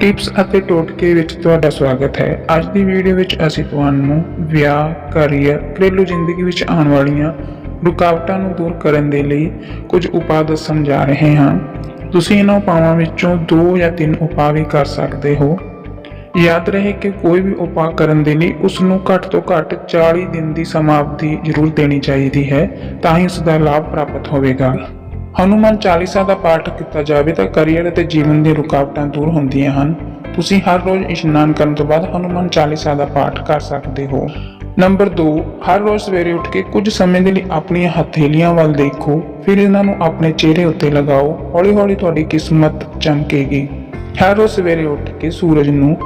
Tips ਅਤੇ ਟੋਟਕੇ ਵਿੱਚ ਤੁਹਾਡਾ ਸਵਾਗਤ ਹੈ। ਅੱਜ ਦੀ ਵੀਡੀਓ ਵਿੱਚ ਅਸੀਂ ਤੁਹਾਨੂੰ ਵਿਆਹ ਕੈਰੀਅਰ ਘਰੇਲੂ ਜ਼ਿੰਦਗੀ ਵਿੱਚ ਆਉਣ ਵਾਲੀਆਂ ਰੁਕਾਵਟਾਂ ਨੂੰ ਦੂਰ ਕਰਨ ਦੇ ਲਈ ਕੁਝ ਉਪਾਅ ਦੱਸਣ ਜਾ ਰਹੇ ਹਾਂ। ਤੁਸੀਂ ਇਹਨਾਂ ਉਪਾਵਾਂ ਵਿੱਚੋਂ ਦੋ ਜਾਂ ਤਿੰਨ ਉਪਾਅ ਵੀ ਕਰ ਸਕਦੇ ਹੋ। ਯਾਦ ਰਹੇ ਕਿ ਕੋਈ ਵੀ ਉਪਾਅ ਕਰਨ ਦੇ ਲਈ ਉਸ ਨੂੰ ਘੱਟ ਤੋਂ ਘੱਟ 40 ਦਿਨ ਦੀ ਸਮਾਪਤੀ ਜ਼ਰੂਰ ਦੇਣੀ ਚਾਹੀਦੀ ਹੈ, ਤਾਂ ਹੀ ਉਸ ਦਾ ਲਾਭ ਪ੍ਰਾਪਤ ਹੋਵੇਗਾ। ਹਨੂਮਾਨ ਚਾਲੀਸਾ ਦਾ ਪਾਠ ਕੀਤਾ ਜਾਵੇ ਤਾਂ ਕੈਰੀਅਰ ਅਤੇ ਜੀਵਨ ਦੀਆਂ ਰੁਕਾਵਟਾਂ ਦੂਰ ਹੁੰਦੀਆਂ ਹਨ। ਤੁਸੀਂ ਹਰ ਰੋਜ਼ ਇਸ਼ਨਾਨ ਕਰਨ ਤੋਂ ਬਾਅਦ ਹਨੂਮਾਨ ਚਾਲੀਸਾ ਦਾ ਪਾਠ ਕਰ ਸਕਦੇ ਹੋ। ਨੰਬਰ 2 ਹਰ ਰੋਜ਼ ਸਵੇਰੇ ਉੱਠ ਕੇ ਕੁਝ ਸਮੇਂ ਦੇ ਲਈ ਆਪਣੀਆਂ ਹਥੇਲੀਆਂ ਵੱਲ ਦੇਖੋ। ਫਿਰ ਇਹਨਾਂ ਨੂੰ ਆਪਣੇ ਚਿਹਰੇ ਉੱਤੇ ਲਗਾਓ। ਹੌਲੀ-ਹੌਲੀ ਤੁਹਾਡੀ ਕਿਸਮਤ ਚਮਕੇਗੀ। ਹਰ ਰੋਜ਼ ਸਵੇਰੇ ਉੱਠ ਕੇ ਸੂਰਜ ਨੂੰ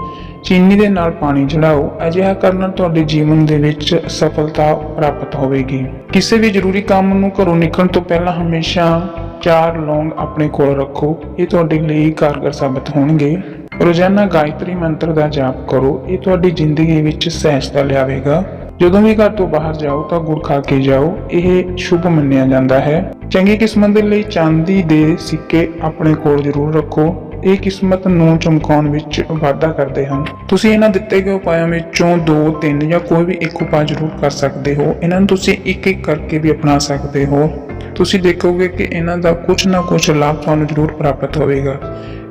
ਚੀਨੀ ਦੇ ਨਾਲ ਪਾਣੀ ਚੜਾਓ ਅਜਿਹਾ ਕਰਨ ਨਾਲ ਤੁਹਾਡੇ ਜੀਵਨ ਦੇ ਵਿੱਚ ਸਫਲਤਾ ਪ੍ਰਾਪਤ ਹੋਵੇਗੀ। ਕਿਸੇ ਵੀ ਜ਼ਰੂਰੀ ਕੰਮ ਨੂੰ ਘਰੋਂ ਨਿਕਲਣ ਤੋਂ ਪਹਿਲਾਂ ਹਮੇਸ਼ਾ ਚਾਰ ਲੌਂਗ ਆਪਣੇ ਕੋਲ ਰੱਖੋ। ਇਹ ਤੁਹਾਡੇ ਲਈ ਕਾਰਗਰ ਸਾਬਤ ਹੋਣਗੇ। ਰੋਜ਼ਾਨਾ ਗਾਇਤਰੀ ਮੰਤਰ ਦਾ ਜਾਪ ਕਰੋ। ਇਹ ਤੁਹਾਡੀ ਜ਼ਿੰਦਗੀ ਵਿੱਚ ਸਹਿਜਤਾ ਲਿਆਵੇਗਾ। ਜਦੋਂ ਵੀ ਘਰ ਤੋਂ ਬਾਹਰ ਜਾਓ ਤਾਂ ਗੁੜ ਖਾ ਕੇ ਜਾਓ। ਇਹ ਸ਼ੁਭ ਮੰਨਿਆ ਜਾਂਦਾ ਹੈ। ਚੰਗੀ ਕਿਸਮਤ ਦੇ ਲਈ ਚਾਂਦੀ ਦੇ ਸਿੱਕੇ ਆਪਣੇ ਕੋਲ ਜ਼ਰੂਰ ਰੱਖੋ। ਇਹ ਕਿਸਮਤ ਨੂੰ ਚਮਕਾਉਣ ਵਿੱਚ ਵਾਧਾ ਕਰਦੇ ਹਨ। ਤੁਸੀਂ ਇਹਨਾਂ ਦਿੱਤੇ ਗਏ ਉਪਾਆਂ ਵਿੱਚੋਂ 2 3 ਜਾਂ ਕੋਈ ਵੀ ਇੱਕ ਉਪਾਅ ਜ਼ਰੂਰ ਕਰ ਸਕਦੇ ਹੋ। ਇਹਨਾਂ ਨੂੰ ਤੁਸੀਂ ਇੱਕ ਇੱਕ ਕਰਕੇ ਵੀ ਅਪਣਾ ਸਕਦੇ ਹੋ। ਤੁਸੀਂ ਦੇਖੋਗੇ ਕਿ ਇਹਨਾਂ ਦਾ ਕੁਝ ਨਾ ਕੁਝ ਲਾਭ ਤੁਹਾਨੂੰ ਜ਼ਰੂਰ ਪ੍ਰਾਪਤ ਹੋਵੇਗਾ।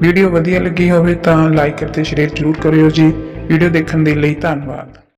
ਵੀਡੀਓ ਵਧੀਆ ਲੱਗੀ ਹੋਵੇ ਤਾਂ ਲਾਈਕ ਅਤੇ ਸ਼ੇਅਰ ਜ਼ਰੂਰ ਕਰਿਓ ਜੀ। ਵੀਡੀਓ ਦੇਖਣ ਦੇ ਲਈ ਧੰਨਵਾਦ।